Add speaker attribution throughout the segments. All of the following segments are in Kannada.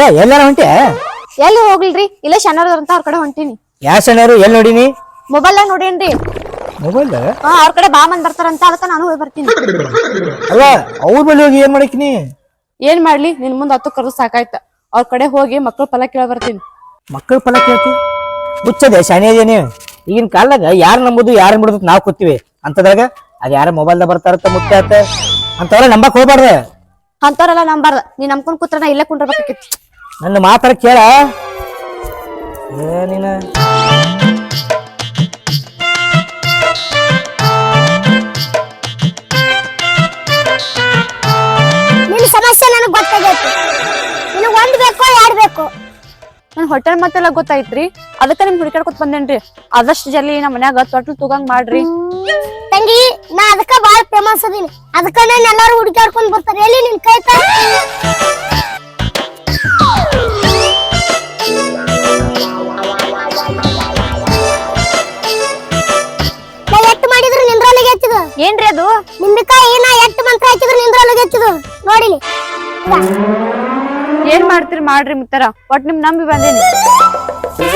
Speaker 1: ಏ ಎಲ್ಲಾರ ಹೊಂಟಿ
Speaker 2: ಎಲ್ಲಿ ಹೋಗ್ಲಿ ಇಲ್ಲ ಶನಿವಾರ ಅಂತ ಅವ್ರ ಕಡೆ ಹೊಂಟೀನಿ.
Speaker 1: ಯಾ ಶನಾರು ಎಲ್ಲಿ ನೋಡಿನಿ?
Speaker 2: ಮೊಬೈಲ್ ನೋಡೇನ್ರಿ?
Speaker 1: ಮೊಬೈಲ್
Speaker 2: ಹಾ ಅವ್ರ ಕಡೆ ಬಾ ಮಂದ್ ಬರ್ತಾರಂತ ಅದಕ್ಕೆ ನಾನು ಹೋಗಿ ಬರ್ತೀನಿ.
Speaker 1: ಅಲ್ಲ ಅವ್ರ ಬಳಿ ಹೋಗಿ ಏನ್ ಮಾಡಕಿನಿ
Speaker 2: ಏನ್ ಮಾಡ್ಲಿ? ನಿನ್ ಮುಂದ್ ಹತ್ತು ಕರೆದು ಸಾಕಾಯ್ತ. ಅವ್ರ ಕಡೆ ಹೋಗಿ ಮಕ್ಳು ಫಲ ಕೇಳ ಬರ್ತೀನಿ.
Speaker 1: ಮಕ್ಕಳ ಫಲ ಕೇಳ್ತಿ? ಹುಚ್ಚದೆ ಶಾನೆ ನೀವು ಈಗಿನ ಕಾಲದಾಗ ಯಾರು ನಂಬುದು ಯಾರು ಬಿಡುದು ನಾವು ಕೂತೀವಿ. ಅಂತದಾಗ ಅದ್ ಯಾರ ಮೊಬೈಲ್ದಾಗ ಬರ್ತಾರತ್ತ ಮುಖ್ಯ ಆತ. ಅಂತವ್ರ ನಂಬಕ್ ಹೋಗ್ಬಾರ್ದ?
Speaker 2: ಅಂತವ್ರೆಲ್ಲ ನಂಬಾರ್ದ. ನೀ ನಂಬ್ಕೊಂಡ್ ಕೂತ್ರ ನಾ ಇಲ್ಲೇ ಕುಂಡ್ರಬೇಕಾಗಿತ್ತು
Speaker 1: ನನ್ನ ಮಾತಾಡ ಕೇಳ. ಏನಿನ
Speaker 3: ಹೊಟ್ಟೆ ಸಮಸ್ಯೆ ನನಗೆ ಗೊತ್ತಾಗೈತಿ. ನೀನು ಒಂದ್ ಬೇಕು ಎರಡ್ ಬೇಕು?
Speaker 2: ನನ್ ಹೋಟೆಲ್ ಮತ್ತೆಲ್ಲ ಗೊತ್ತಾಯ್ತ್ರಿ. ಅದಕ್ಕ ನಿಮ್ ಹುಡುಕಾಡ್ಕೊತ ಬಂದೇನ್ರಿ. ಆದಷ್ಟು ಜಲ್ದಿ ನಮ್ಮ ಮನ್ಯಾಗ ತೊಟ್ಲು ತಗೊಂಗ್ ಮಾಡ್ರಿ.
Speaker 3: ತಂಗಿ ನಾ ಅದಕ್ಕ ಬಾಳ ಫೇಮಸ್ ಅದೀನಿ. ಅದಕ್ಕ ನಾನು ಎಲ್ಲಾರು ಹುಡುಕಾಡ್ಕೊಂಡ್ ಬರ್ತಾರೆ. ಎಲ್ಲಿ ನಿನ್ ಕೈ
Speaker 2: ಏನ್ರಿ ಅದು?
Speaker 3: ನಿಂಬೆಕಾಯಿ ನಾ ಎಷ್ಟು ಮಂತ್ರ ಹಚ್ಚಿದ್ರು ನಿಂದ್ರೊಳಗೆ ಹೆಚ್ಚಿದು ನೋಡಿಲಿ.
Speaker 2: ಏನ್ ಮಾಡ್ತೀರಿ ಮಾಡ್ರಿ ಮುತ್ತಾರ? ಒಟ್ ನಿಮ್ ನಂಬಿ ಬಂದೇನಿ.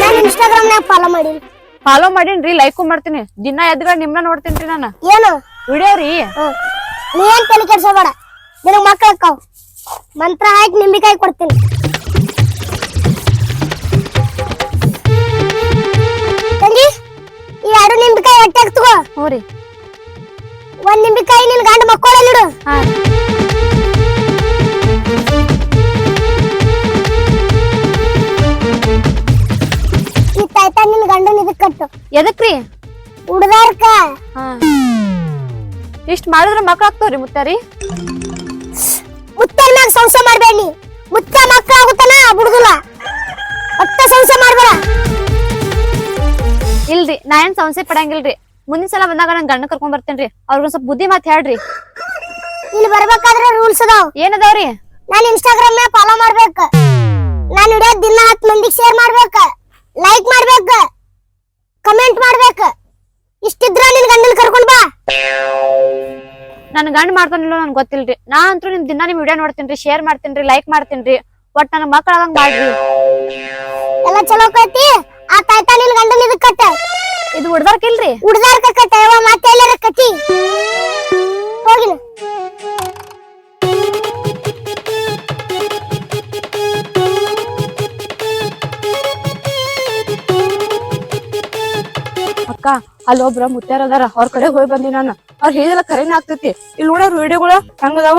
Speaker 3: ನಾನು ಇನ್ಸ್ಟಾಗ್ರಾಮ್ ನಾಗ ಫಾಲೋ ಮಾಡೀನಿ.
Speaker 2: ಫಾಲೋ ಮಾಡೀನ್ರಿ ಲೈಕು ಮಾಡ್ತೀನಿ. ದಿನ ಎದ್ಗ ನಿಮ್ನ ನೋಡ್ತೀನ್ರಿ ನಾನು.
Speaker 3: ಏನು?
Speaker 2: ವಿಡಿಯೋ ರೀ.
Speaker 3: ನೀನ್ ಏನ್ ತಲೆ ಕೆಡ್ಸೋಬೇಡ. ನಿನಗ್ ಮಕ್ಳು ಅಕ್ಕಾವ್. ಮಂತ್ರ ಹಾಕಿ ನಿಂಬಿಕಾಯಿ ಕೊಡ್ತೀನಿ. ತಂಗಿ ಈ ಎರಡು ನಿಂಬೆಕಾಯಿ ಹೊಟ್ಟೆಗ್ ತಗೋ.
Speaker 2: ಹ್ಞೂ ರೀ.
Speaker 3: ಒಂದ್ ನಿಂಬಿಕಾಯಿ ನಿನ್ ಗಂಡ ಮಕ್ಕಳಲ್ಲಿಡು ತಾಯ್ತ ನಿನ್ ಗಂಡನ ಇದಕ್ ಕಟ್ಟು.
Speaker 2: ಎದಕ್ರಿ?
Speaker 3: ಹುಡ್ದಾರ್ಕ
Speaker 2: ಇಷ್ಟ ಮಾಡಿದ್ರೆ ಮಕ್ಳು ಆಗ್ತಾವ್ರಿ ಮುತ್ತಾರಿ?
Speaker 3: ಮುತ್ತಲ್ ಮ್ಯಾಗ ಸಂಶಯ ಮಾಡ್ಬೇಡಿ ಮುತ್ತ ಮಕ್ಕಳ ಆಗುತ್ತಾನ ಬಿಡುದಿಲ್ಲ. ಒಟ್ಟ ಸಂಶಯ ಮಾಡ್ಬೇಡ.
Speaker 2: ಇಲ್ರಿ ನಾ ಏನ್ ಸಂಸೆ ಪಡಂಗಿಲ್ರಿ. ಮುಂದಿನ ಸಲ ಬಂದಾಗ ನನ್ ಗಂಡ ಕರ್ಕೊಂಡ್ ಬರ್ತೇನ್ರಿ. ಅವ್ರಿಗೊಂದ್ ಸ್ವಲ್ಪ ಬುದ್ಧಿ ಮಾತ್ ಹೇಳ್ರಿ.
Speaker 3: ಇಲ್ಲಿ ಬರ್ಬೇಕಾದ್ರೆ ರೂಲ್ಸ್ ಅದಾವ.
Speaker 2: ಏನದಾವ್ರಿ?
Speaker 3: ನಾನು ಇನ್ಸ್ಟಾಗ್ರಾಮ್ ನ್ಯಾಗ ಫಾಲೋ ಮಾಡ್ಬೇಕ. ನಾನು ವಿಡಿಯೋ ದಿನ ಹತ್ತು ಮಂದಿಗೆ ಶೇರ್ ಮಾಡ್ಬೇಕ. ಲೈಕ್ ಮಾಡ್ಬೇಕ. ಕಮೆಂಟ್ ಮಾಡ್ಬೇಕ. ಇಷ್ಟಿದ್ರ ನಿನ್ ಗಂಡನ್ ಕರ್ಕೊಂಡ್ ಬಾ.
Speaker 2: ನನ್ ಗಂಡ ಮಾಡ್ತಾನಿಲ್ಲ ನನ್ ಗೊತ್ತಿಲ್ರಿ. ನಾ ಅಂತೂ ನಿಮ್ ದಿನ ನಿಮ್ ವಿಡಿಯೋ ನೋಡ್ತೀನ್ರಿ ಶೇರ್ ಮಾಡ್ತೀನ್ರಿ ಲೈಕ್ ಮಾಡ್ತೀನ್ರಿ. ಒಟ್ ನನ್ ಮಕ್ಕಳ ಮಾಡ್ರಿ.
Speaker 3: ಎಲ್ಲ ಚಲೋ ಕಟ್ಟಿ ಆ ತಾಯ್ತಾ ನಿನ್ ಗಂಡನ್ ಇದಕ್ ಕಟ್ಟ.
Speaker 2: ಇದು
Speaker 3: ಕಟ್ಟ ಯಾವ ಮತ್ತೆ ಎಲ್ಲರ ಕತಿ ಹೋಗಿನ
Speaker 2: ಅಕ್ಕ ಅಲ್ಲಿ ಒಬ್ರ ಮುತ್ಯಾರ ಅದಾರ. ಅವ್ರ ಕಡೆ ಹೋಗಿ ಬಂದಿ ನಾನು. ಅವ್ರ ಹೇಳಿದೆಲ್ಲ ಕರೆನ ಆಗ್ತೈತಿ. ಇಲ್ಲಿ ನೋಡ್ರ ವಿಡಿಯೋಗಳು ಹಂಗದಾವ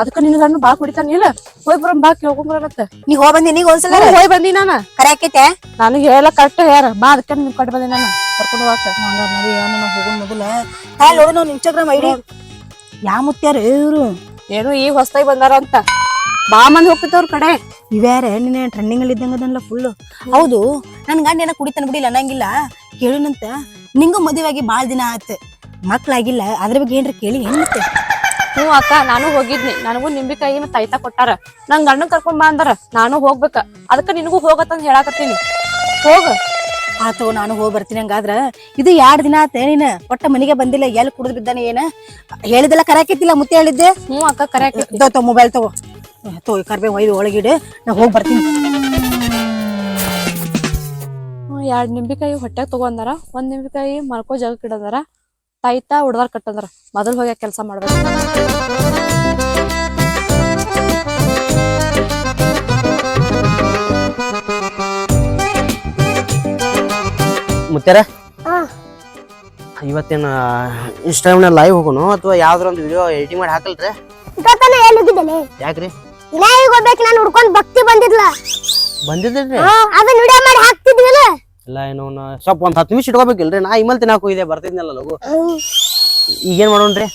Speaker 2: ಅದಕ್ಕ ನಿನ್ ಗಂಡ ಬಾ ಕುಡಿತಾನ ಇಲ್ಲ? ಹೋಗಿ ಬರೋ ಬಾ ಕೇಳ್ಕೊಂಬರತ್ತ
Speaker 4: ನೀ ಹೋಗ್ ಬಂದಿ ನೀ ಒಂದ್ಸಲ
Speaker 2: ಹೋಗಿ ಬಂದಿ ನಾನು.
Speaker 4: ಕರೆ ಆಕೈತೆ?
Speaker 2: ನನಗೆ ಹೇಳ ಕರೆಕ್ಟ್ ಯಾರ ಬಾ ಅದಕ್ಕೆ ನಿಮ್ ಕಟ್ ಬಂದಿ ನಾನು. ಕರ್ಕೊಂಡು ಹೋಗಾಕ
Speaker 4: ಹಂಗಾರ ನೋಡಿ ಏನೋ ಹೋಗೋಣ ಮೊದಲ ಹಾ ನೋಡು ನಾನು ಇನ್ಸ್ಟಾಗ್ರಾಮ್ ಐಡಿ. ಯಾ ಮುತ್ಯಾರ ಇವ್ರು?
Speaker 2: ಏನು ಈ ಹೊಸ್ತಾಗಿ ಬಂದಾರ ಅಂತ. ಬಾ ಮಂದಿ ಹೋಗ್ತೈತಿ ಅವ್ರ ಕಡೆ.
Speaker 4: ಇವ್ಯಾರ ನಿನ್ನೆ ಟ್ರೆಂಡಿಂಗ್ ಅಲ್ಲಿ ಇದ್ದಂಗ ಅದನ್ಲ ಫುಲ್ ಹೌದು ನನ್ ಗಂಡ ಏನ ಕುಡಿತಾನ ಬಿಡಿಲ್ಲ ಅನ್ನಂಗಿಲ್ಲ. ಕೇಳಿನಂತ. ನಿಂಗೂ ಮದುವೆ ಆಗಿ ಬಾಳ್ ದಿನ ಆತ. ಮಕ್ಳಾಗಿಲ್ಲ ಅದ್ರ ಬಗ್ಗೆ ಏನ್ರ ಕೇಳಿ ಮತ್ತೆ?
Speaker 2: ಹ್ಞೂ ಅಕ್ಕ ನಾನು ಹೋಗಿದ್ನಿ. ನನಗೂ ನಿಂಬಿಕಾಯಿ ಮತ್ತೆ ಐತ ಕೊಟ್ಟಾರ. ನನ್ ಗಂಡನ್ ಕರ್ಕೊಂಡ್ ಬಾ ಅಂದಾರ. ನಾನು ಹೋಗ್ಬೇಕ. ಅದಕ್ಕ ನಿನಗೂ ಹೋಗತ್ತಂತ ಹೇಳಾಕತ್ತೀನಿ. ಹೋಗ.
Speaker 4: ಆತು ನಾನು ಹೋಗಿ ಬರ್ತೀನಿ ಹಂಗಾದ್ರ. ಇದು ಎರಡ್ ದಿನ ಆತ ನೀನ್? ಒಟ್ಟ ಮನೆಗೆ ಬಂದಿಲ್ಲ ಎಲ್ಲಿ ಕುಡಿದ್ ಬಿದ್ದಾನೆ ಏನ? ಹೇಳಿದೆಲ್ಲ ಕರೆ ಆಕೈತಿಲ್ಲ ಮುತ್ತೆ ಹೇಳಿದ್ದೆ?
Speaker 2: ಹ್ಞೂ ಅಕ್ಕ ಕರೆಕ್ಟ್
Speaker 4: ತಗೋ ಮೊಬೈಲ್ ತಗೋ. ತೋ ಕರ್ಬೇ ಒಯ್ದು ಒಳಗಿಡು. ನಾ ಹೋಗಿ ಬರ್ತೀನಿ.
Speaker 2: ಎರಡ್ ನಿಂಬಿಕಾಯಿ ಹೊಟ್ಟೆಗೆ ತಗೊಂಡಾರ. ಒಂದ್ ನಿಂಬಿಕಾಯಿ ಮಲ್ಕೋ ಜಾಗಕ್ಕೆ ಇಡದಾರ. ತಾಯ್ತಾ ಹುಡ್ದಾರ್ ಕಟ್ಟಂದ್ರ ಮೊದಲ್ ಹೋಗಿ ಕೆಲಸ ಮಾಡ್ಬೇಕು.
Speaker 5: ಮುತ್ಯಾರ ಇವತ್ತೇನ ಇನ್ಸ್ಟಾಗ್ರಾಮ್ನ ಲೈವ್ ಹೋಗೋಣ ಅಥವಾ ಯಾವ್ದಾರ ಒಂದು ವಿಡಿಯೋ ಎಡಿಟಿಂಗ್ ಮಾಡಿ ಹಾಕಲ್ರಿ
Speaker 3: ಇಷ್ಟೊತ್ತನ ಎಲ್ಲಿ ಹೋಗಿದ್ದೇನೆ
Speaker 5: ಯಾಕ್ರಿ?
Speaker 3: ವಿನಾಯಕ್ ಹೋಗ್ಬೇಕು ನಾನು ಹುಡ್ಕೊಂಡ್ ಭಕ್ತಿ ಬಂದಿದ್ಲ.
Speaker 5: ಬಂದಿದ್ರಿ
Speaker 3: ಹಾ ಅದನ್ನ ವಿಡಿಯೋ ಮಾಡಿ ಹಾಕ್ತಿದ್ವಿಲ್ಲ
Speaker 5: ಎಲ್ಲ ಏನೋ ಸ್ವಲ್ಪ ಒಂದ್ ಹತ್ತು ನಿಮಿಷ ಇಟ್ಕೋಬೇಕಿಲ್ರಿ. ನಾ ಇಮಲ್ ತಿನ್ನಾಕ ಹೋಗಿದೆ ಬರ್ತಿದ್ನಲ್ಲ ಲಗು ಈಗೇನ್ ಮಾಡೋಣ್ರಿ?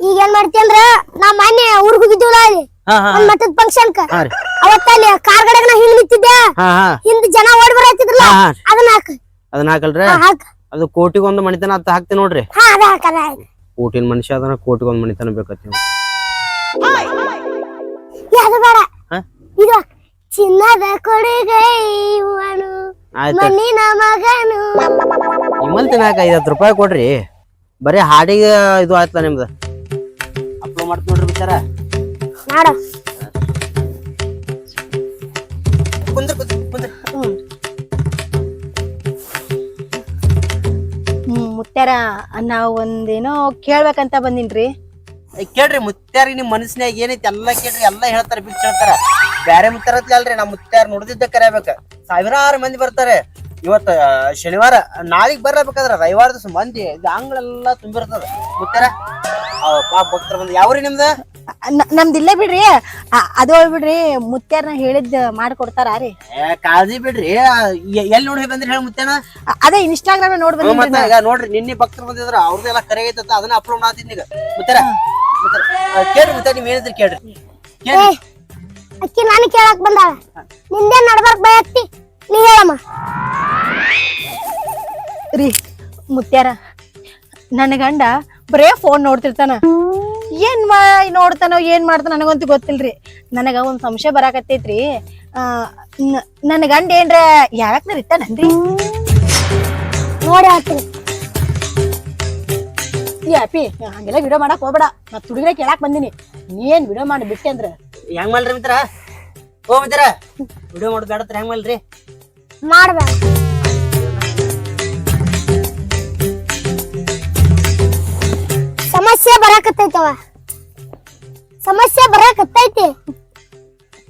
Speaker 3: ಈಗ ಏನ್ ಮಾಡ್ತಿ ಅಂದ್ರ ನಾ ಮೊನ್ನೆ ಊರ್ಗ್ ಹೋಗಿದ್ವಲ್ಲ ಅಲ್ಲಿ?
Speaker 5: ಹಾ ಹಾ
Speaker 3: ಒಂದ್ ಮಠದ ಫಂಕ್ಷನ್
Speaker 5: ಹಾ ರೀ.
Speaker 3: ಅವತ್ತ ಅಲ್ಲಿ ಕಾರ್ ಗಡಗ ನಾ ಹಿಂದ್ ನಿಂತಿದ್ದೆ.
Speaker 5: ಹಾ ಹಾ.
Speaker 3: ಹಿಂದ್ ಜನ ಓಡಿ ಬರತ್ತಿದ್ರಲ್ಲ
Speaker 5: ಹಾ ಹಾ.
Speaker 3: ಅದನ್ನ ಹಾಕ.
Speaker 5: ಅದನ್ನ ಹಾಕಲ್ರಿ?
Speaker 3: ಹಾ, ಹಾಕ.
Speaker 5: ಅದು ಕೋಟಿಗೊಂದು ಮಣಿತನ ಅಂತ ಹಾಕ್ತೀನಿ ನೋಡ್ರಿ.
Speaker 3: ಹಾ ಅದ ಹಾಕ ಅದ ಹಾಕ.
Speaker 5: ಕೋಟಿನ ಮನುಷ್ಯ ಅದನ್ನ ಕೋಟಿಗೊಂದು ಮಣಿತನ ಬೇಕತ್ತಿ
Speaker 3: ಏ, ಅದು ಬೇಡ.
Speaker 5: ಹಾ?
Speaker 3: ಇದು ಚಿನ್ನದ ಕೊಡುಗೈ ಇವನು. ಮಗನು.
Speaker 5: ನಿಮ್ಮಲ್ಲಿ ತಿನ್ನಾಕ ಹತ್ತು ರೂಪಾಯಿ ಕೊಡ್ರಿ. ಬರೀ ಹಾಡಿಗೆ ಇದು ಆಯ್ತಾ ನಿಮ್ದು. ಅಪ್ಲೋ ಮಾಡ್ತು ನೋಡ್ರಿ ಬಿಚಾರ
Speaker 4: ಮುತ್ಯಾರ ನಾವು ಒಂದೇನೋ ಕೇಳ್ಬೇಕಂತ ಬಂದಿನ್ರಿ.
Speaker 5: ಕೇಳ್ರಿ ಮುತ್ಯಾರಿ ನಿಮ್ಮ ಮನಸ್ಸಿನಾಗ ಏನೈತಿ ಎಲ್ಲ ಕೇಳ್ರಿ ಎಲ್ಲ ಹೇಳ್ತಾರೆ ಬಿಚ್ಚ ಹೇಳ್ತಾರ. ಬ್ಯಾರೆ ಮುತ್ತಾರತ್ಲಿ ಅಲ್ರಿ ನಮ್ ಮುತ್ತಾರ ನುಡ್ದಿದ್ದ ಕರೆಯಬೇಕ ಸಾವಿರಾರು ಮಂದಿ ಬರ್ತಾರೆ. ಇವತ್ತ ಶನಿವಾರ ನಾಳಿಗ್ ಬರ್ಲೇಬೇಕಾದ್ರ ರವಿವಾರ ದಿವಸ ಮಂದಿ ಇದು ಅಂಗಳೆಲ್ಲಾ ತುಂಬಿರ್ತದ. ಮುತ್ತಾರ ಪಾಪ ಭಕ್ತರ ಬಂದು ಯಾವ್ರಿ ನಿಮ್ದ?
Speaker 4: ನ- ನಮ್ದ್ ಇಲ್ಲೇ ಬಿಡ್ರಿ. ಅ- ಅದು ಬಿಡ್ರಿ ಮುತ್ಯಾರ್ನ ಹೇಳಿದ್ ಮಾಡ್ಕೊಡ್ತಾರ ರೀ.
Speaker 5: ಏ, ಕಾಳಜಿ ಬಿಡ್ರಿ. ಎಲ್ಲಿ ನೋಡಿ ಬಂದ್ರಿ ಹೇಳಿ ಮುತ್ತೇನ
Speaker 4: ಅ- ಅದೇ ಇನ್ಸ್ಟಾಗ್ರಾಮ್ ನೋಡ್
Speaker 5: ಹ್ಮ್, ಈಗ ನೋಡ್ರಿ ನಿನ್ನೆ ಭಕ್ತರ ಬಂದಿದ್ರ ಅವ್ರದ್ದೆಲ್ಲ ಕರೆ ಐತತ್ತ ಅದನ್ನ ಅಪ್ಲೋಡ್ ಮಾಡ್ತೀನಿ ಈಗ. ಆ, ಕೇಳ್ರಿ ಮುತ್ತಾರ ನೀವ್ ಹೇಳಿದ್ರಿ ಕೇಳ್ರಿ. ಕೇಳ್ರಿ.
Speaker 3: ಅಕ್ಕಿ ನಾನು ಕೇಳಕ್ ಬಂದಾಳ. ನಿಂದೆ ನಡ್ಬಾರ್ಕ್ ಬಯತ್ತಿ ನೀ ಹೇಳಮ್ಮ.
Speaker 4: ರೀ ಮುತ್ಯಾರ ನನ್ನ ಗಂಡ ಬರೇ ಫೋನ್ ನೋಡ್ತಿರ್ತಾನ. ಏನ್ ಮಾ ನೋಡ್ತಾನೋ ಏನ್ ಮಾಡ್ತಾನ ನನಗಂತೂ ಗೊತ್ತಿಲ್ರಿ. ನನಗ ಒಂದ್ ಸಂಶಯ ಬರಾಕತ್ತೈತ್ರಿ. ನನ್ನ ಗಂಡ ಏನ್ರ ಯಾವ್ಯಾಕ್ನಾರ ಇತ್ತಾನನ್ರಿ
Speaker 3: ನೋಡಿ ಹಾಕ್ತೀನಿ
Speaker 4: ಈ ಅಪ್ಪಿ ಹಂಗೆಲ್ಲ ವಿಡಿಯೋ ಮಾಡಕ್ ಹೋಗ್ಬೇಡ. ನಾ ತುಡಿಗ್ರೆ ಕೇಳಾಕ್ ಬಂದಿನಿ. ನೀ ಏನ್ ವಿಡಿಯೋ ಮಾಡಿ ಬಿಟ್ಟೆ ಅಂದ್ರ?
Speaker 5: ಹೆಂಗ್ ಮಾಡ್ರಿ ಮಿತ್ರ? ಓ ಮಿತ್ರ ವಿಡಿಯೋ ಮಾಡೋದು ಬೇಡತ್ರ ಹೆಂಗ್ ಮಾಡ್ರಿ?
Speaker 3: ಮಾಡ್ಬೇಡ. ಸಮಸ್ಯೆ ಬರಾಕತ್ತೈತವ. ಸಮಸ್ಯೆ ಬರಾಕತ್ತೈತಿ.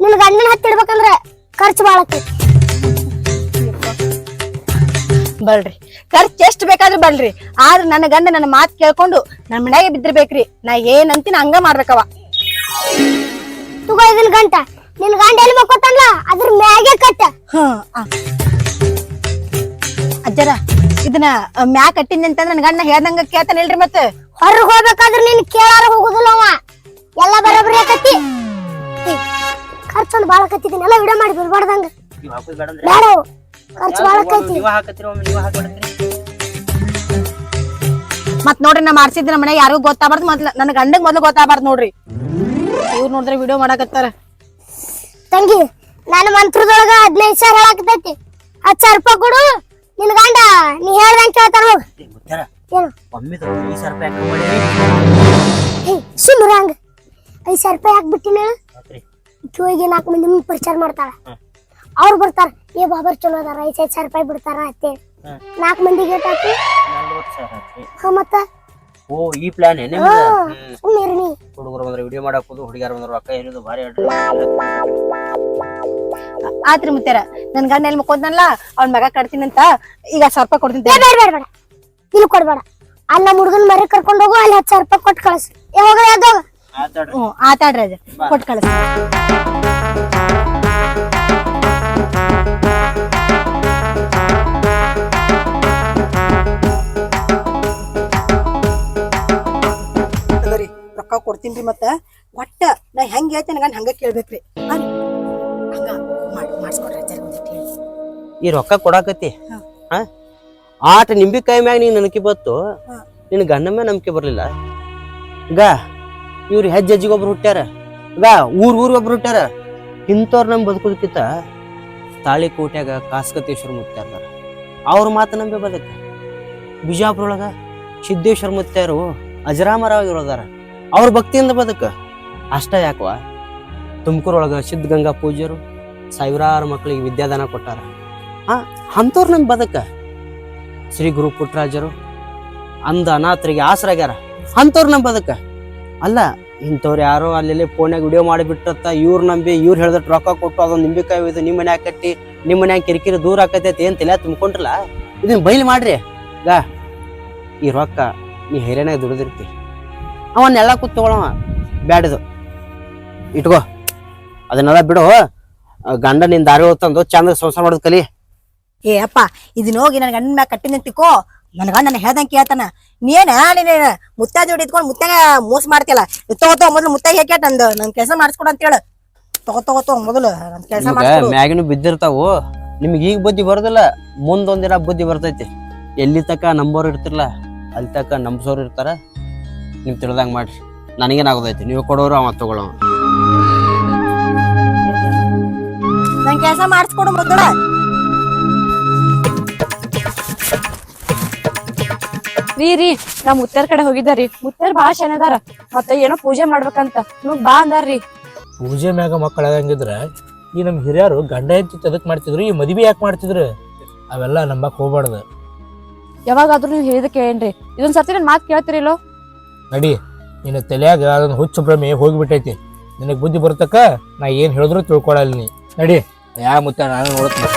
Speaker 3: ನಿನ್ ಗಂಡನ ಹತ್ತಿಡ್ಬೇಕಂದ್ರ ಖರ್ಚು ಬಾಳ
Speaker 4: ಬಲ್ರಿ ಖರ್ಚು ಎಷ್ಟ್ ಬೇಕಾದ್ರೂ ಬಲ್ರಿ. ಆದ್ರ ನನ್ನ ಗಂಡ ನನ್ನ ಮಾತು ಕೇಳ್ಕೊಂಡು ನನ್ ಮನ್ಯಾಗೆ ಬಿದ್ದಿರ್ಬೇಕ್ರಿ. ನಾ ಏನಂತೀನಿ ಅಂತೀನಿ ಹಂಗ ಮಾಡ್ಬೇಕವ.
Speaker 3: ತಗೋ ಇದನ್ ಗಂಟ. ನಿನ್ ಗಂಡ ಎಲ್ಲಿ ಮಕ್ಕೋತಾನಲ್ಲ ಅದ್ರ ಮ್ಯಾಗೆ ಕಟ್ಟ.
Speaker 4: ಹ್ಮ್ ಆ. ಅಜ್ಜರ ಇದನ್ನ ಮ್ಯಾಗ ಕಟ್ಟಿನಿ ಅಂತಂದ್ರ ನನ್ ಗಂಡ ಹೇಳ್ದಂಗ ಕೇಳ್ತಾನಿಲ್ರಿ ಮತ್ತೆ?
Speaker 3: ಹೊರಗ್ ಹೋಗ್ಬೇಕಾದ್ರ ನೀನ್ ಕೇಳಾರ ಹೋಗುದಿಲ್ಲ ಅವ. ಎಲ್ಲ ಬರೋಬ್ಬರಿ ಆಕತಿ ಖರ್ಚೊಂದು ಬಾಳ ಕತ್ತಿದ್ದೀನಿ ಎಲ್ಲ ವಿಡಿಯೋ ಮಾಡಿ ಬಿಡ್ಬಾರ್ದಂಗ.
Speaker 5: ಬೇಡ.
Speaker 3: ಖರ್ಚು ಬಾಳ
Speaker 5: ಕತ್ತಿ
Speaker 4: ಮತ್ ನೋಡ್ರಿ ನಾ ಮಾಡ್ಸಿದ್ ನಮ್ಮ ಮನೆ ಯಾರಿಗೂ ಗೊತ್ತಾಗ್ಬಾರ್ದು. ಮೊದ್ಲ ನನ್ನ ಗಂಡಗ್ ಮೊದ್ಲು ಗೊತ್ತಾಗ್ಬಾರ್ದು ನೋಡ್ರಿ. ಇವ್ರು ನೋಡಿದ್ರೆ ವಿಡಿಯೋ ಮಾಡಾಕತ್ತಾರ.
Speaker 3: ತಂಗಿ ನಾನು ಮಂತ್ರದೊಳಗ ಹದಿನೈದು ಸಾವಿರ ಹೇಳಾಕತೈತಿ ಹತ್ತು ಸಾವಿರ ರೂಪಾಯಿ ಕೊಡು ನಿನ್ ಗಂಡ ನೀ ಹೇಳ್ದಂಗೆ ಕೇಳ್ತಾರ ಹೋಗ್. ಏನು?
Speaker 5: ಒಮ್ಮೆ ಈ ಸಾವಿರ ರೂಪಾಯಿ
Speaker 3: ಸುಮ್ರ ಹಂಗ. ಐದು ಸಾವಿರ ರೂಪಾಯಿ ಹಾಕ್ಬಿಟ್ಟಿನ. ಹೋಗಿ ನಾಲ್ಕು ಮಂದಿ ಮುಂದೆ ಪರಿಚಾರ ಮಾಡ್ತಾಳ. ಅವ್ರು ಬರ್ತಾರ ಏ ಬಾಬರ್ ಚಲೋ ಅದಾರ ಐದು ಐದು ಸಾವಿರ ರೂಪಾಯಿ ಬಿಡ್ತಾರ ಅತ್ತೆ
Speaker 5: ಹ್ಮ್.
Speaker 3: ನಾಲ್ಕು ಮಂದಿಗೆ ಏಟ್ ಹಾಕಿ. ಹಾ ಮತ್ತ?
Speaker 5: ಓ ಈ ಪ್ಲಾನ್ ಏನೇ.
Speaker 3: ಸುಮ್ಮನೆ
Speaker 5: ಹುಡುಗರು ಬಂದ್ರೆ ವಿಡಿಯೋ ಮಾಡಕ್ ಹೋದು ಹುಡುಗಿಯರು ಬಂದ್ರೆ ರೊಕ್ಕ ಏನಿದು ಭಾರಿ
Speaker 4: ಆತ್ರಿ ಮುತ್ಯಾರ ನನ್ ಗಂಡ ಎಲ್ಲಿ ಮುಕ್ಕೋದ್ನಲ್ಲ ಅವ್ನ ಮಗ ಕಟ್ತೀನಂತ ಈಗ ಸಾವಿರ ರೂಪಾಯಿ ಕೊಡ್ತೀನಿ
Speaker 3: ಬೇಡ ಬೇಡ ಬೇಡ. ಇಲ್ಲಿ ಕೊಡ್ಬೇಡ ಅಲ್ಲ ನಮ್ಮ ಹುಡುಗನ ಮರಿ ಕರ್ಕೊಂಡು ಹೋಗು ಅಲ್ಲಿ ಹತ್ತು ಸಾವಿರ ರೂಪಾಯಿ ಕೊಟ್ಟು ಕಳಿಸು. ಯಾವಾಗ
Speaker 5: ಯಾವ್ದು
Speaker 4: ಹ್ಞೂ ಆತಾಡ್ರಿ. ಅದ. ಕೊಟ್ಟು ಕಳಿಸ್. ರೊಕ್ಕ ಕೊಡ್ತೀನಿ ರೀ ಮತ್ತೆ? ಒಟ್ಟ ನಾ ಹೆಂಗೆ ಹೇಳ್ತೇನೆ ಗಂಡ ಹಂಗೆ ಕೇಳ್ಬೇಕ್ರಿ. ಅರಿ, ಹಂಗ. ಮಾಡಿ ಮಾಡಿಸ್ಕೊಡ್ರಿ ಅಜ್ಜಾರ್
Speaker 5: ಈ ರೊಕ್ಕ ಕೊಡಾಕತಿ
Speaker 4: ಹಾ.
Speaker 5: ಆಟ ನಿಂಬಿಕಾಯಿ ಮ್ಯಾಗ ನೀನು ನನಕಿ ಬತ್ತು.
Speaker 4: ನಿನ್ನ
Speaker 5: ನಿನ್ ಗಂಡ ಮ್ಯಾಗ ನಂಬಿಕೆ ಬರ್ಲಿಲ್ಲ. ಗ ಇವ್ರು ಹೆಜ್ಜೆ ಹೆಜ್ಜಿಗೆ ಒಬ್ರು ಹುಟ್ಟ್ಯಾರ. ಗ ಊರ್ ಊರ್ ಒಬ್ರು ಹುಟ್ಟ್ಯಾರ. ಇಂಥವ್ರು ನಮ್ ತಾಳಿ ಕೋಟ್ಯಾಗ ಕಾಸ್ಕತೇಶ್ವರ ಮುತ್ತಾರ ಅವ್ರ ಮಾತು ನಂಬಿ ಬದಕ ಬಿಜಾಪುರೊಳಗ ಸಿದ್ದೇಶ್ವರ ಮುತ್ತಾರು ಅಜರಾಮರವಾಗಿ ಉಳ್ದಾರ ಅವ್ರ ಭಕ್ತಿಯಿಂದ ಬದುಕ. ಅಷ್ಟ ಯಾಕವ ತುಮಕೂರೊಳಗ ಸಿದ್ಧಗಂಗಾ ಪೂಜ್ಯರು ಸಾವಿರಾರು ಮಕ್ಕಳಿಗೆ ವಿದ್ಯಾದಾನ ಕೊಟ್ಟಾರ. ಆ, ಅಂಥವ್ರು ನಮ್ಮ ಬದಕ. ಶ್ರೀ ಗುರು ಪುಟ್ಟರಾಜರು ಅಂದ ಅನಾಥರಿಗೆ ಆಸರಾಗ್ಯಾರ. ಅಂಥವ್ರು ನಮ್ಮ ಬದಕ. ಅಲ್ಲ, ಇಂಥವ್ರು ಯಾರೋ ಅಲ್ಲಿ ಫೋನ್ಯಾಗ ವಿಡಿಯೋ ಮಾಡಿಬಿಟ್ಟತ್ತ ಇವ್ರು ನಂಬಿ ಇವ್ರು ಹೇಳಿದ್ರೆ ರೊಕ್ಕ ಕೊಟ್ಟು ಅದೊಂದು ನಿಂಬಿಕಾಯಿ ಇದು ನಿಮ್ಮ ಮನ್ಯಾಗ ಕಟ್ಟಿ ನಿಮ್ಮ ಮನ್ಯಾಗ ಕಿರಿಕಿರಿ ದೂರ ಆಕತೈತಿ ಏನು ತಲೆ ತುಂಬ್ಕೊಂಡ್ರಲ್ಲ ಇದನ್ನ ಬೈಲ್ ಮಾಡ್ರಿ. ಗಾ, ಈ ರೊಕ್ಕ ನೀ ಹೈರಾಣಾಗ ದುಡಿದಿರ್ತಿ. ಅವನ್ನೆಲ್ಲ ಕೂತ್ ತಗೊಳವ ಬ್ಯಾಡದು. ಇಟ್ಕೋ. ಅದನ್ನೆಲ್ಲ ಬಿಡು. ಗಂಡ ನಿನ್ ದಾರಿ ಹೋಗ್ತಂದು ಚಂದ ಸಂಸಾರ ಮಾಡೋದು ಕಲಿ.
Speaker 4: ಏ ಅಪ್ಪ ಇದನ್ನ ಹೋಗಿ ನನ್ನ ಗಂಡನ ಮ್ಯಾಗ ಕಟ್ಟಿನ ತಿಕ್ಕೋ. ನನ್ನ ಗಂಡ ನನ್ನ ಹೇಳ್ದಂಗೆ ಕೇಳ್ತಾನ. ನೀನ ನೀನ ಮುತ್ತ ಜೋಡಿ ಇಟ್ಕೊಂಡು ಮುತ್ತಾಗ ಮೋಸ ಮಾಡ್ತಿಯಲ್ಲ. ತಗೋತೋ ತಗೋ ತಗೋ ಮೊದಲು ಮುತ್ತಾಗ ಹೇಗೆ ನಂದು ನನ್ ಕೆಲಸ ಮಾಡಿಸ್ಕೊಡು ಅಂತ ಹೇಳು. ತಗೋ ತಗೋ ತಗೋ ಮೊದಲು ಮ್ಯಾಗಿನ ಕೆಲಸ
Speaker 5: ಮ್ಯಾಗಿನೂ ಬಿದ್ದಿರ್ತಾವು. ನಿಮ್ಗೆ ಈಗ ಬುದ್ಧಿ ಬರೋದಿಲ್ಲ. ಮುಂದೊಂದಿನ ಬುದ್ಧಿ ಬರ್ತೈತಿ. ಎಲ್ಲಿ ತಕ ನಂಬೋರ್ ಇರ್ತಿರ್ಲ ಅಲ್ಲಿ ತಕ ನಂಬಸೋರು ಇರ್ತಾರ. ನೀವು ತಿಳ್ದಂಗೆ ಮಾಡ್ರಿ. ನನಗೇನಾಗೋದೈತಿ? ನೀವು ಕೊಡೋರು ಅವ ತಗೊಳ್ಳೋ.
Speaker 4: ನನ್ ಕೆಲಸ ಮಾಡಿಸ್ಕೊಡು ಮೊದಲ
Speaker 2: ರೀ ರೀ ನಾ ಮುತ್ತಾರ್ ಕಡೆ ಹೋಗಿದ್ದಾರಿ ಮುತ್ತಾರ್ ಬಾಳ ಚೆನ್ನಾಗಾರ ಮತ್ತೆ ಏನೋ ಪೂಜೆ ಮಾಡ್ಬೇಕಂತ. ನಿಮಗ್ ಬಾ ಅಂದಾರ್ರಿ
Speaker 1: ಪೂಜೆ ಮ್ಯಾಗ ಮಕ್ಕಳು ಆಗಂಗಿದ್ರ ಈ ನಮ್ಮ ಹಿರಿಯರು ಗಂಡ ಎತ್ತಿತ್ತು ಅದಕ್ಕೆ ಮಾಡ್ತಿದ್ರು ಈ ಮದುವೆ ಯಾಕೆ ಮಾಡ್ತಿದ್ರು? ಅವೆಲ್ಲ ನಂಬಕ್ ಹೋಗ್ಬಾರ್ದು.
Speaker 2: ಯಾವಾಗಾದ್ರೂ ನೀವು ಹೇಳಿದ ಕೇಳ್ರಿ. ಇದೊಂದ್ ಸರ್ತಿ ನನ್ ಮಾತು ಕೇಳ್ತಿರಿಲ್ಲೋ?
Speaker 1: ನಡಿ ನಿನ್ನ ತಲೆಯಾಗ ಅದೊಂದು ಹುಚ್ಚು ಭ್ರಮೆ ಹೋಗಿಬಿಟ್ಟೈತಿ. ನಿನಗೆ ಬುದ್ಧಿ ಬರ್ತಕ್ಕ ನಾ ಏನು ಹೇಳಿದ್ರು ತಿಳ್ಕೊಳಲ್ಲ ನೀ. ನಡಿ. ಯಾ ಮುತ್ತ ನಾನು ನೋಡ್ತೀನಿ.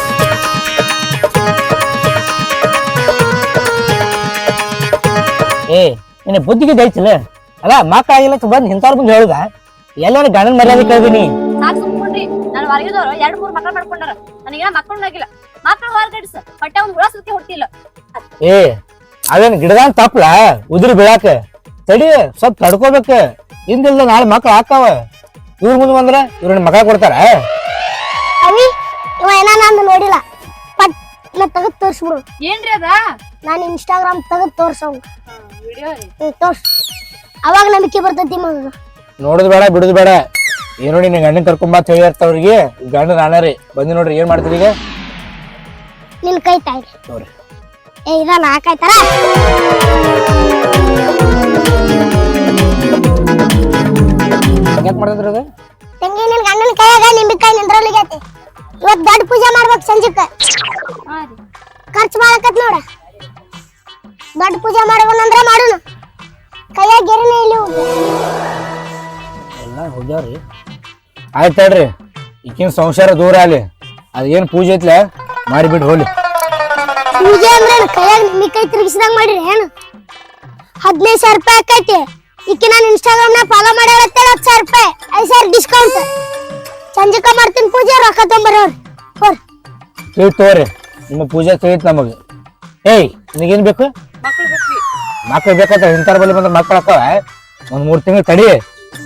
Speaker 1: ಏ ನಿನ್ನ ಬುದ್ಧಿಗೆ ದೈತಿಲ್ಲ ಅಲ್ಲ ಮಕ್ಕಳಾಗಿಲ್ಲ ಬಂದು ಇಂಥವ್ರ ಮುಂದೆ ಹೇಳುದ? ಎಲ್ಲಾರ ಗಂಡನ ಮರ್ಯಾದೆ ಕೇಳಿದೀನಿ
Speaker 6: ಸಾಕು ಸುಮ್ಕೊಂಡ್ರಿ ನಾನು ಹೊರಗಿದವ್ರು ಎರಡು ಮೂರು ಮಾಡ್ಕೊಂಡಾರ. ನನಗೇನ ಹೊಟ್ಟೆ ಒಂದ್ ಹುಳ ಸುತ್ತಿ ಹುಟ್ಟಿಲ್ಲ
Speaker 1: ಏ ಅದೇನು ಗಿಡದಾನ್ ತಪ್ಪಲ ಉದುರಿ ಬೀಳಾಕ. ತಡಿ ಸ್ವಲ್ಪ ತಡ್ಕೋಬೇಕ. ಹಿಂದಿಲ್ದ ನಾಳೆ ಮಕ್ಳು ಹಾಕಾವ. ಇವ್ರ ಮುಂದೆ ಬಂದ್ರ ಇವ್ರನ್ನ ಮಗ ಕೊಡ್ತಾರ
Speaker 3: ಅವಿ ಇವ ಏನ ನೋಡಿಲ್ಲ. ಪಟ್ ನಾ ತೆಗೆದು ತೋರಿಸ್ಬಿಡು.
Speaker 6: ಏನ್ರಿ ಅದ?
Speaker 3: ನಾನು ಇನ್ಸ್ಟಾಗ್ರಾಮ್ ತಗದು ತೋರ್ಸವ್.
Speaker 6: ವಿಡಿಯೋ
Speaker 3: ತೋರ್ಸ್. ಅವಾಗ ನಂಬಿಕೆ ಬರ್ತೈತಿ ಮಗ
Speaker 1: ನೋಡುದು ಬೇಡ ಬಿಡುದು ಬೇಡ. ಏನೋ ನಿನ್ನ ಗಂಡನ ಕರ್ಕೊಂಬಾ ಹೇಳಿರ್ತಾವ್ರಿಗೆ ಗಂಡ ನಾನೇ ರೀ. ಬಂದಿ ನೋಡ್ರಿ ಏನ್ ಮಾಡ್ತೀರಿ ಈಗ?
Speaker 3: ನಿನ್ ಕೈ ತಾಯಿ.
Speaker 1: ನೋಡ್ರಿ.
Speaker 3: ಏ ಇದ ನಾಕಾಯ್ತಾರ
Speaker 1: ಯಾಕೆ ಮಾಡ್ತಿದ್ರಿ ಅದು?
Speaker 3: ತಂಗಿ ನಿನ್ ಗಂಡನ ಕೈಯಾಗ ನಿಂಬಿಕಾಯಿ ನಿಂದ್ರಲಿಗೈತಿ ಇವತ್ ದೊಡ್ಡ ಪೂಜೆ ಮಾಡ್ಬೇಕು ಸಂಜೆಕ. ಖರ್ಚು ಮಾಡಕತ್ ನೋಡ. ದೊಡ್ಡ ಪೂಜೆ ಮಾಡೋಣ ಕೈಯಾಗ ಗೆರಿನೇ ಇಲ್ಲಿ ಹೋಗ್ಲಿ.
Speaker 1: ಎಲ್ಲ ಹೋಗ್ಯಾವ್ರಿ. ಆಯ್ತು ತಡ್ರಿ. ಈಗಿನ ಸಂಸಾರ ದೂರ ಅಲ್ಲಿ ಅದೇನ್ ಪೂಜೆ ಐತ್ಲ? ಮಾಡಿಬಿಟ್ಟು ಹೋಲಿ
Speaker 3: ಪೂಜೆ ಅಂದ್ರೆ ಕೈಯಾಗ ನಿಮ್ಮ ಕೈ ತಿರುಗಿಸಿದಂಗ ಮಾಡಿರಿ, ಏನು? ಹದಿನೈದು ಸಾವಿರ ರೂಪಾಯಿ ಆಕೈತಿ. ಈಕೆ ನಾನು ಇನ್ಸ್ಟಾಗ್ರಾಮ್ನ ಫಾಲೋ ಮಾಡ್ಯಾಳ ಹತ್ತು ಸಾವಿರ ರೂಪಾಯಿ. ಐದು ಸಾವಿರ ಡಿಸ್ಕೌಂಟ್ ಸಂಜೆಕ ಮಾಡ್ತೀನಿ ಪೂಜೆ, ರೊಕ್ಕ ತೊಂಬರೋರ್. ಹೋರ್.
Speaker 1: ಕೇಳಿ ತಗೋರಿ ನಿಮ್ಮ ಪೂಜೆ ಕೇಳಿತ್ ನಮಗೆ. ಏಯ್, ನಿನಗೇನು ಬೇಕು?
Speaker 6: ಮಕ್ಳು
Speaker 1: ಬೇಕಂತ ಇಂಥರ ಬಲ್ಲಿ ಬಂದ್ರೆ ಮಕ್ಳು ಹಾಕವ ಒಂದು ಮೂರು ತಿಂಗಳು ತಡಿ.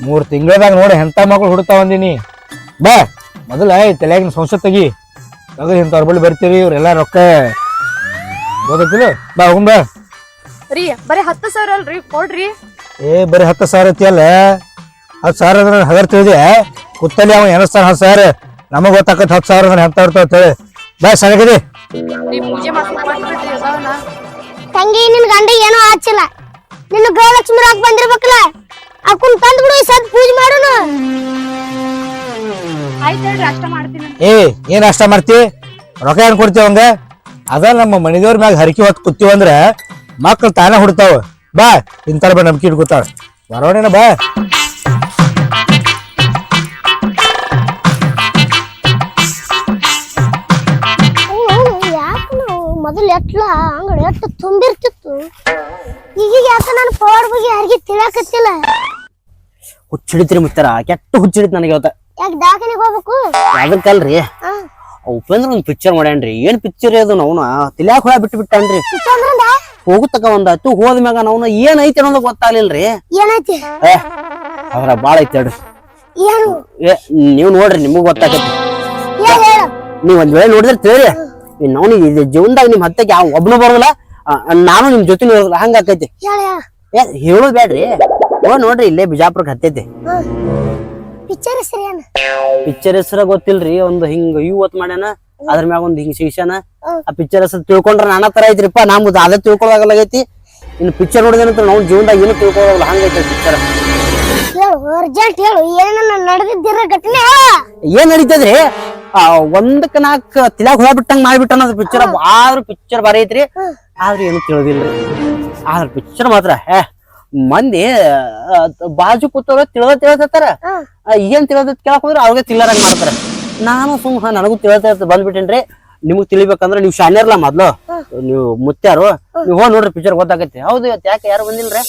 Speaker 1: ಮೂರು ತಿಂಗಳದಾಗ ನೋಡಿ ಎಂಥ ಮಕ್ಳು ಹುಡುಕ್ತಾವ ಅಂದಿನಿ ಬಾ, ಮೊದಲ ತಲೆಯಾಗಿನ ಸಂಸತ್ ತೆಗಿ. ತೆಗೆದು ಇಂಥವ್ರ ಬಳಿ ಬರ್ತೀವಿ ಇವ್ರೆಲ್ಲ ರೊಕ್ಕ ಗೊತ್ತಿಲ್ಲ ಬಾ ಹೋಗ್ ಬಾ.
Speaker 2: ರೀ ಬರೀ ಹತ್ತು ಸಾವಿರ ಅಲ್ರಿ ಕೊಡ್ರಿ.
Speaker 1: ಏ ಬರೀ ಹತ್ತು ಸಾವಿರ ಐತಿಯಲ್ಲ ಹತ್ತು ಸಾವಿರ ಅಂದ್ರೆ ಹಗರ್ ತಿಳಿದೆ ಕುತ್ತಲ್ಲಿ ಅವ ಎನಸ್ತಾನ ಹತ್ತು ಸಾವಿರ. ನಮಗ್ ಗೊತ್ತಾಕತ್ ಹತ್ತು ಸಾವಿರ ಅಂದ್ರೆ ಎಂತ ಇರ್ತಾವ ಅಂತೇಳಿ ಬಾ ಸಣ್ಣಗದಿ.
Speaker 2: ನೀ ಪೂಜೆ ಮಾಡ್ಕೊಂಡು ಬಂದ್ಬಿಡ್ರಿ ಅದಾವನ.
Speaker 3: ತಂಗಿ ನಿನ್ ಗಂಡ ಏನೋ ಆಚಿಲ್ಲ. ನಿನ್ನ ಗೃಹಲಕ್ಷ್ಮಿ ರೊಕ್ಕ ಬಂದಿರ್ಬೇಕಲ್ಲ? ಅಕ್ಕನ್ ತಂದ್ಬಿಡು ಈ ಸದ್ ಪೂಜೆ ಮಾಡೋಣ
Speaker 6: ಆಯ್ತು ಹೇಳ್ರಿ ಅಷ್ಟ ಮಾಡ್ತೀನಿ
Speaker 1: ಏ ಏನ್ ಅಷ್ಟ ಮಾಡ್ತಿ? ರೊಕ್ಕ ಏನ್ ಕೊಡ್ತೀವ ಹಂಗ ಅದ ನಮ್ಮ ಮನೆದೇವ್ರ ಮ್ಯಾಗ ಹರಕೆ ಹೊತ್ತು ಕೂತೀವ ಅಂದ್ರೆ ಮಕ್ಳು ತಾನೇ ಹುಡ್ತಾವ. ಬಾ ಇಂತಾರ ಬಾ ನಂಬಿಕೆ ಇಟ್ಕೊತಾಳ ಬರೋಣ ಬಾ.
Speaker 3: ಯಾಕೆ ನಾವು ಮೊದಲು ಎಟ್ಲ ಅಂಗಡಿ ಎಷ್ಟು ತುಂಬಿರ್ತಿತ್ತು? ಈಗ ಯಾಕೆ ನಾನು ಫೋರ್ ಬಗ್ಗೆ ಯಾರಿಗೆ ತಿಳಿಯಕತ್ತಿಲ್ಲ?
Speaker 5: ಹುಚ್ಚಿಡಿತ್ರಿ ಮುತ್ತಾರ ಕೆಟ್ಟ ಹುಚ್ಚಿಡಿತ್ ನನಗೆ ಇವತ್ತ.
Speaker 3: ಯಾಕೆ ದಾಖಲೆಗೆ ಹೋಗ್ಬೇಕು?
Speaker 5: ಅದಕ್ಕಲ್ರಿ
Speaker 3: ಹಾ.
Speaker 5: ಉಪೇಂದ್ರ ಒಂದು ಪಿಕ್ಚರ್ ಮಾಡ್ಯಾನ್ರಿ. ಏನ್ ಪಿಕ್ಚರ್ ಅದು ನಾವು ತಿಲ್ಯಾಕ ಹೊಳ ಬಿಟ್ಟು ಬಿಟ್ಟಾನ್ರಿ ಹೋಗುತ್ತಕ ಒಂದಾಯ್ತು ಹೋದ ಮ್ಯಾಗ ನಾವು ಏನೈತಿ ಐತಿ ಅನ್ನೋದು ಗೊತ್ತಾಗ್ಲಿಲ್ರಿ.
Speaker 3: ಏನೈತಿ?
Speaker 5: ಅದ್ರ ಬಾಳ ಐತಿ ಹೇಳ್ರಿ. ನೀವ್ ನೋಡ್ರಿ ನಿಮಗ್ ಗೊತ್ತಾಗತ್ತೆ. ನೀವ್ ಒಂದ್ ವೇಳೆ ನೋಡಿದ್ರೆ ತಿಳಿ ನಾವು ಇದು ಜೀವನದಾಗ ನಿಮ್ ಹತ್ತಕ್ಕೆ ಯಾವ ಒಬ್ನು ಬರೋದಿಲ್ಲ. ನಾನು ನಿಮ್ ಜೊತೆ ಇರೋದಿಲ್ಲ. ಹಂಗ ಆಕೈತಿ. ಹೇಳೋದ್ ಬೇಡ್ರಿ ಓ ನೋಡ್ರಿ ಇಲ್ಲೇ ಬಿಜಾಪುರಕ್ಕೆ ಹತ್ತೈತಿ.
Speaker 3: ಪಿಕ್ಚರ್ ಹೆಸರು ಏನು
Speaker 5: ಪಿಕ್ಚರ್ ಹೆಸರ ಗೊತ್ತಿಲ್ರಿ ಒಂದು ಹಿಂಗ ಇವತ್ ಮಾಡ್ಯಾನ ಅದ್ರ ಮ್ಯಾಗ ಒಂದ್ ಹಿಂಗ್ ಶಿಕ್ಷಣ ಆ ಪಿಕ್ಚರ್ ಹೆಸರು ತಿಳ್ಕೊಂಡ್ರ ನಾನಾ ತರ ಐತ್ರಿಪ್ಪ ನಮ್ದು ಅದೇ ತಿಳ್ಕೊಳಾಗಲಾಗೈತಿ ಇನ್ನು ಪಿಕ್ಚರ್ ನೋಡಿದ್ರೆ ನಾವು ಜೀವನದಾಗ ಏನು ತಿಳ್ಕೊಳಲ್ಲ ಹಂಗೈತಿ ಪಿಕ್ಚರ್.
Speaker 3: ಹೇಳು ಅರ್ಜೆಂಟ್ ಹೇಳು ಏನನ್ನ ನಡೆದಿದ್ದಿರ ಘಟನೆ?
Speaker 5: ಏನ್ ನಡೀತದ್ರಿ? ಒಂದಕ್ಕ ನಾಲ್ಕ ತಿಳ್ಯಾಗ ಹೋಗ್ಬಿಟ್ಟಂಗ್ ಬಿಟ್ಟಂಗ್ ಮಾಡ್ಬಿಟ್ಟಾನ ಅದು ಪಿಕ್ಚರ್ ಆದ್ರೂ ಪಿಕ್ಚರ್ ಬಾರಿ ಐತ್ರಿ. ಆದ್ರೂ ಏನು ತಿಳಿದಿಲ್ರಿ. ಆದ್ರ ಪಿಕ್ಚರ್ ಮಾತ್ರ ಹೇ. ಮಂದಿ ಬಾಜು ಕೂತವ್ರ ತಿಳ್ದ ತಿಳ್ತಾರ ಏನ್ ತಿಳ್ದ ಕೇಳಕ್ ಹೋದ್ರ ಅವ್ರಿಗೆ ತಿಳರಂಗ್ ಮಾಡ್ತಾರ. ನಾನು ಸುಮ್ ಹಾ ನನಗೂ ತಿಳ್ತ ಬಂದ್ಬಿಟ್ಟೇನ್ರಿ ನಿಮಗ್ ತಿಳಿಬೇಕಂದ್ರ ನೀವು ಶಾನ್ಯರ್ಲ ಮೊದ್ಲು. ನೀವು ಮುತ್ಯಾರು. ನೀವು ಹೋ ನೋಡ್ರಿ ಪಿಕ್ಚರ್ ಗೊತ್ತಾಗೈತಿ. ಹೌದು ಇವತ್ತು ಯಾಕೆ ಯಾರು ಬಂದಿಲ್ರಿ?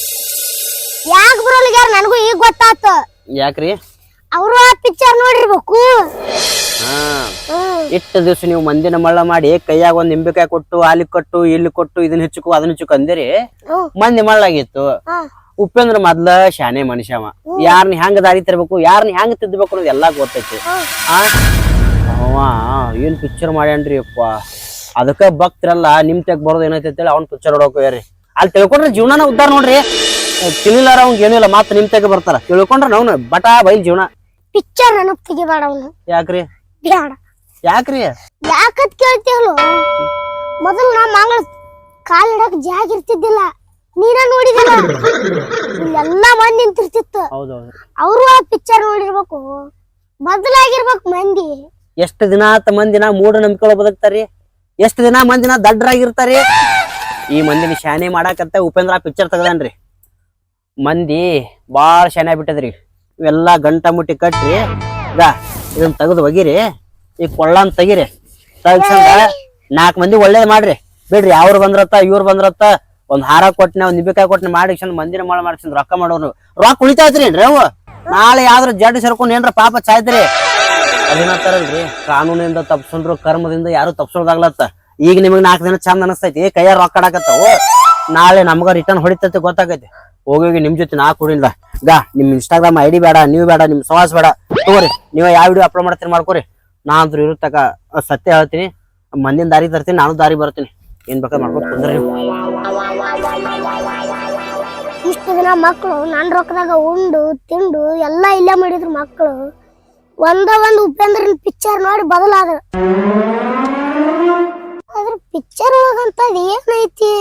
Speaker 3: ಯಾಕೆ ಬರೋಲ್ಲ ಯಾರು? ನನಗೂ ಈಗ ಗೊತ್ತಾತ.
Speaker 5: ಯಾಕ್ರಿ?
Speaker 3: ಅವರು ಆ ಪಿಕ್ಚರ್ ನೋಡಿರ್ಬೇಕು.
Speaker 5: ಇಟ್ಟು ದಿವಸ ನೀವು ಮಂದಿನ ಮಳ್ಳ ಮಾಡಿ ಕೈಯಾಗ ಒಂದ್ ನಿಂಬೆಕಾಯಿ ಕೊಟ್ಟು ಅಲ್ಲಿ ಕೊಟ್ಟು ಇಲ್ಲಿ ಕೊಟ್ಟು ಇದನ್ನ ಹೆಚ್ಚುಕು ಅದನ್ನ ಹೆಚ್ಚುಕು ಅಂದಿರಿ ಮಂದಿ ಮಳ್ಳಾಗಿತ್ತು. ಉಪೇಂದ್ರ ಮೊದ್ಲ ಶಾನೆ ಮನುಷ್ಯವ. ಯಾರನ್ನ ಹೆಂಗ ದಾರಿ ತರಬೇಕು ಯಾರನ್ನ ಹೆಂಗ ತಿದ್ದಬೇಕು ಅನ್ನೋದು ಎಲ್ಲಾ ಗೊತ್ತೈತಿ. ಆ? ಅವ ಏನ್ ಪಿಕ್ಚರ್ ಮಾಡ್ಯಾನ್ರಿ ಅಪ್ಪ ಅದಕ್ಕ ಭಕ್ತರಲ್ಲ ನಿಮ್ ತೆಗ್ ಬರೋದು ಏನೈತಿ ಅಂತೇಳಿ ಅವ್ನ ಪಿಕ್ಚರ್ ನೋಡಕ್ ಹೋಗ್ಯಾರಿ. ಅಲ್ಲಿ ತಿಳ್ಕೊಂಡ್ರೆ ಜೀವನನ ಉದ್ದಾರ ನೋಡ್ರಿ. ತಿಳಿಲಾರ ಅವ್ನ್ ಏನಿಲ್ಲ ಮಾತ್ರ ನಿಮ್ ತೆಗ್ ಬರ್ತಾರ. ತಿಳ್ಕೊಂಡ್ರ ನಾವ್ ಬಟಾ ಬೈಲ್ ಜೀವನ.
Speaker 3: ಪಿಕ್ಚರ್
Speaker 5: ಯಾಕ್ರಿ? ಯಾಕ್ರಿ?
Speaker 3: ಯಾಕತ್ ಕೇಳ್ತೀವಲ್ಲ ಮೊದಲು ನಾ ಮಂಗಳ ಕಾಲಿಡಕ್ ಜಾಗ ಇರ್ತಿದ್ದಿಲ್ಲ. ನೀನ ನೋಡಿದಿಲ್ಲ? ಇಲ್ಲೆಲ್ಲಾ ಮಂದಿ ನಿಂತಿರ್ತಿತ್ತು.
Speaker 5: ಹೌದೌದು.
Speaker 3: ಅವರು ಆ ಪಿಕ್ಚರ್ ನೋಡಿರ್ಬೇಕು. ಮೊದಲಾಗಿರ್ಬೇಕು ಮಂದಿ.
Speaker 5: ಎಷ್ಟು ದಿನ ಆತ ಮಂದಿನ ಮೂಢ ನಂಬಿಕೆ ಬದುಕ್ತಾರಿ? ಎಷ್ಟು ದಿನ ಮಂದಿನ ದಡ್ಡರಾಗಿರ್ತಾರಿ ಈ ಮಂದಿನ ಶಾನೆ ಮಾಡಾಕತ್ತ ಉಪೇಂದ್ರ ಪಿಕ್ಚರ್ ತಗದನ್ರಿ. ಮಂದಿ ಭಾಳ ಶಾನೆ ಆಗ್ಬಿಟ್ಟದ್ರಿ ಇವೆಲ್ಲ ಗಂಟಾ ಮುಟ್ಟಿ ಕಟ್ರಿ ಈಗ ಇದನ್ನ ತೆಗೆದು ಒಗಿರಿ, ಈ ಕೊಳ್ಳನ್ ತೆಗಿರಿ. ತೆಗ್ಸಂದ ನಾಲ್ಕು ಮಂದಿ ಒಳ್ಳೇದ್ ಮಾಡ್ರಿ. ಬಿಡ್ರಿ ಅವ್ರು ಬಂದ್ರತ್ತ, ಇವ್ರು ಬಂದ್ರತ್ತ, ಒಂದ್ ಹಾರ ಕೊಟ್ನೆ, ಒಂದ್ ನಿಂಬಿಕಾಯಿ ಕೊಟ್ನೆ ಮಾಡಿ ಮಂದಿನ ಮಾಡ ಮಾಡ್ಸಂದ್ ರೊಕ್ಕ ಮಾಡೋರು ರೊಕ್ಕ ಉಳಿತಾಯ್ತ್ರಿ ಏನ್ರಿ ಅವು? ನಾಳೆ ಯಾವ್ದ್ರ ಜಡ್ ಸೇರ್ಕೊಂಡ್ ಏನ್ರ ಪಾಪ ಚಾಯ್ತ್ರಿ? ಅದೇನಂತಾರಲ್ರಿ, ಕಾನೂನಿಂದ ತಪ್ಸಂದ್ರು ಕರ್ಮದಿಂದ ಯಾರು ತಪ್ಸೋದಾಗ್ಲತ್ತ ಈಗ ನಿಮಗ್ ನಾಲ್ಕು ದಿನ ಚಂದ ಅನಸ್ತೈತಿ. ಕೈಯಾಗ ರೊಕ್ಕ ಓ ನಾಳೆ ನಮ್ಗ ರಿಟರ್ನ್ ಹೊಡಿತೈತಿ, ಗೊತ್ತಾಗೈತಿ. ಹೋಗಿ ಹೋಗಿ ನಿಮ್ ಜೊತೆ ನಾ ಕೊಡಿಲ್ವಾ ಗಾ, ನಿಮ್ ಇನ್ಸ್ಟಾಗ್ರಾಮ್ ಐಡಿ ಬೇಡ, ನೀವು ಬೇಡ, ನಿಮ್ ಸವಾಸ ಬೇಡ. ತಗೋರಿ, ನೀವು ಯಾವ ವಿಡಿಯೋ ಅಪ್ಲೋಡ್ ಮಾಡ್ತೀರಿ ಮಾಡ್ಕೋರಿ. ನಾ ಇರೋ ಇರುತ್ತಕ ಸತ್ಯ ಹೇಳ್ತೀನಿ. ಮಂದಿನ ದಾರಿ ತರ್ತೀನಿ, ನಾನು ದಾರಿ ಬರ್ತೀನಿ. ಏನ್ ಬೇಕಾದ್ ಮಾಡ್ಕೊಂಡು
Speaker 3: ಇಷ್ಟು ದಿನ ಮಕ್ಕಳು ನನ್ನ ರೊಕ್ಕದಾಗ ಉಂಡು, ತಿಂಡು, ಎಲ್ಲ ಇಲ್ಲೇ ಮಾಡಿದ್ರು ಮಕ್ಕಳು ಒಂದ ಒಂದ್ ಉಪೇಂದ್ರ ಪಿಕ್ಚರ್ ನೋಡಿ ಬದಲಾದ್ರು. ಪಿಕ್ಚರ್ ಒಳಗಂತ ಏನೈತಿ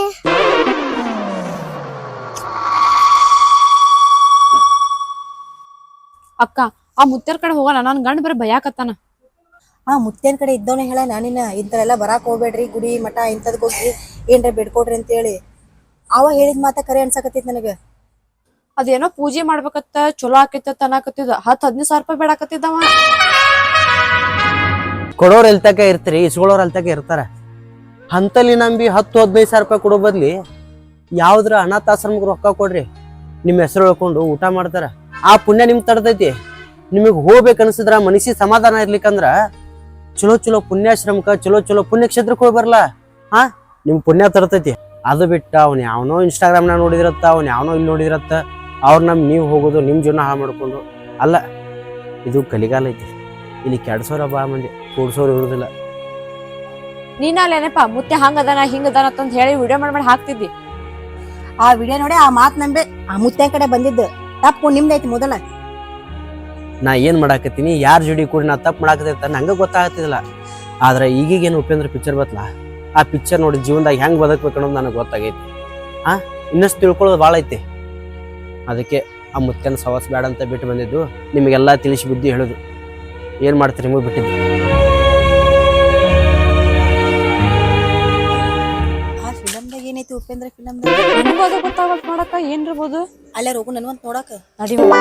Speaker 2: ಅಕ್ಕ ಆ ಮುತ್ತೇರ್ ಕಡೆ ಹೋಗಲ್ಲ ನನ್ ಗಂಡ ಬರೀ ಭಯಾಕತ್ತಾನ
Speaker 4: ಆ ಮುತ್ತೇನ್ ಕಡೆ ಇದ್ದವನೇ ಹೇಳ ನಾನಿನ ಇಂಥವೆಲ್ಲ ಬರಾಕ್ ಹೋಗ್ಬೇಡ್ರಿ ಗುಡಿ ಮಠ ಇಂಥದ್ ಹೋಗಿ ಏನ್ರ ಬೇಡ್ಕೊಡ್ರಿ ಅಂತೇಳಿ. ಅವ ಹೇಳಿದ ಮಾತ ಕರೆ ಅನ್ಸಕತ್ತೈತಿ ನನಗ.
Speaker 2: ಅದೇನೋ ಪೂಜೆ ಮಾಡ್ಬೇಕತ್ತ ಚಲೋ ಆಕೈತ ಅನ್ನಕತ್ತಿದ ಹತ್ ಹದಿನೈದು ಸಾವಿರ ರೂಪಾಯಿ ಬೇಡಾಕತ್ತಿದ್ದವ
Speaker 5: ಕೊಡೋರ್ ಎಲ್ತಕ ಇರ್ತೀರಿ ಇಸ್ಕೊಳ್ಳೋರ್ ಎಲ್ತಕ ಇರ್ತಾರ? ಹಂತಲ್ಲಿ ನಂಬಿ ಹತ್ತು ಹದಿನೈದು ಸಾವಿರ ರೂಪಾಯಿ ಕೊಡೋ ಬದ್ಲಿ ಯಾವ್ದ್ರ ಅನಾಥಾಶ್ರಮಕ್ಕೆ ರೊಕ್ಕ ಕೊಡ್ರಿ ನಿಮ್ಮ ಹೆಸರು ಹೇಳ್ಕೊಂಡು ಊಟ ಮಾಡ್ತಾರ. ಆ ಪುಣ್ಯ ನಿಮ್ಗೆ ತಡದೈತಿ. ನಿಮಗೆ ಹೋಗ್ಬೇಕು ಅನ್ಸಿದ್ರ ಮನಸ್ಸಿಗೆ ಸಮಾಧಾನ ಇರ್ಲಿಕ್ಕಂದ್ರ ಚಲೋ ಚಲೋ ಪುಣ್ಯಾಶ್ರಮಕ್ಕ, ಚಲೋ ಚಲೋ ಪುಣ್ಯಕ್ಷೇತ್ರಕ್ಕೆ ಹೋಗಿ ಬರಲ್ಲ ಹಾ? ನಿಮ್ ಪುಣ್ಯ ತರ್ತೈತಿ ಅದು ಬಿಟ್ಟು ಅವ್ನು ಯಾವನೋ ಇನ್ಸ್ಟಾಗ್ರಾಮ್ನಾಗ ನೋಡಿದಿರತ್ತ, ಅವ್ನು ಯಾವನೋ ಇಲ್ಲಿ ನೋಡಿದಿರತ್ತ, ಅವ್ರ ನಮ್ಮ ನೀವು ಹೋಗೋದು ನಿಮ್ಮ ಜೀವನ ಹಾಳು ಮಾಡ್ಕೊಂಡು. ಅಲ್ಲ, ಇದು ಕಲಿಗಾಲ ಐತಿ. ಇಲ್ಲಿ ಕೆಡ್ಸೋರ ಬಾ ಮಂದಿ, ಕೂಡ್ಸೋರು ಇರೋದಿಲ್ಲ.
Speaker 2: ನೀನಲ್ಲೇನಪ್ಪ ಮುತ್ತೆ ಹಂಗದಾನ ಹಿಂಗದಾನ ಅಂತ ಹೇಳಿ ವಿಡಿಯೋ ಮಾಡಿ ಮಾಡಿ ಹಾಕ್ತಿದ್ದಿ.
Speaker 4: ಆ ವಿಡಿಯೋ ನೋಡಿ ಆ ಮಾತು ನಂಬೆ, ಆ ಮುತ್ತೆ ಕಡೆ ಬಂದಿದ್ದು. ತಪ್ಪು ನಿಮ್ದೈತಿ ಮೊದಲ.
Speaker 5: ನಾ ಏನ್ ಮಾಡಾಕತ್ತೀನಿ? ಯಾರ ಜೋಡಿ ಕೂಡಿ ನಾ ತಪ್ಪು ಮಾಡಾಕತ್ತ ನಂಗೆ ಗೊತ್ತಾಗತ್ತಿಲ್ಲ ಆದ್ರೆ ಈಗೀಗೇನು ಉಪೇಂದ್ರ ಪಿಕ್ಚರ್ ಬತ್ಲ? ಆ ಪಿಕ್ಚರ್ ನೋಡಿ ಜೀವನದಾಗ ಹೆಂಗ್ ಬದಕ್ಬೇಕು ಅನ್ನೋದು ನನಗೆ ಗೊತ್ತಾಗೈತಿ. ಆ? ಇನ್ನಷ್ಟು ತಿಳ್ಕೊಳ್ಳೋದು ಭಾಳ ಐತಿ. ಅದಕ್ಕೆ ಆ ಮುತ್ತನ ಸವಾಸ ಬೇಡ ಅಂತ ಬಿಟ್ಟು ಬಂದಿದ್ದು ನಿಮಗೆಲ್ಲ ತಿಳಿಸಿ ಬುದ್ಧಿ ಹೇಳೋದು. ಏನ್ ಮಾಡ್ತೀರಿ ನಿಮಗೆ ಬಿಟ್ಟಿದ್ದು?
Speaker 4: ಆ ಫಿಲಮ್ದಾಗ ಏನೈತಿ ಉಪೇಂದ್ರ ಫಿಲಮ್ದಾಗ
Speaker 2: ಅದು ಗೊತ್ತಾಗತ್ ಮಾಡಕ್ಕ ಏನ್ರಿರ್ಬೋದು
Speaker 4: ಅಲ್ಲೇ ಹೋಗು ನನ್ವಂತ ನೋಡಾಕ.
Speaker 2: ನಡಿ ಹೋಗ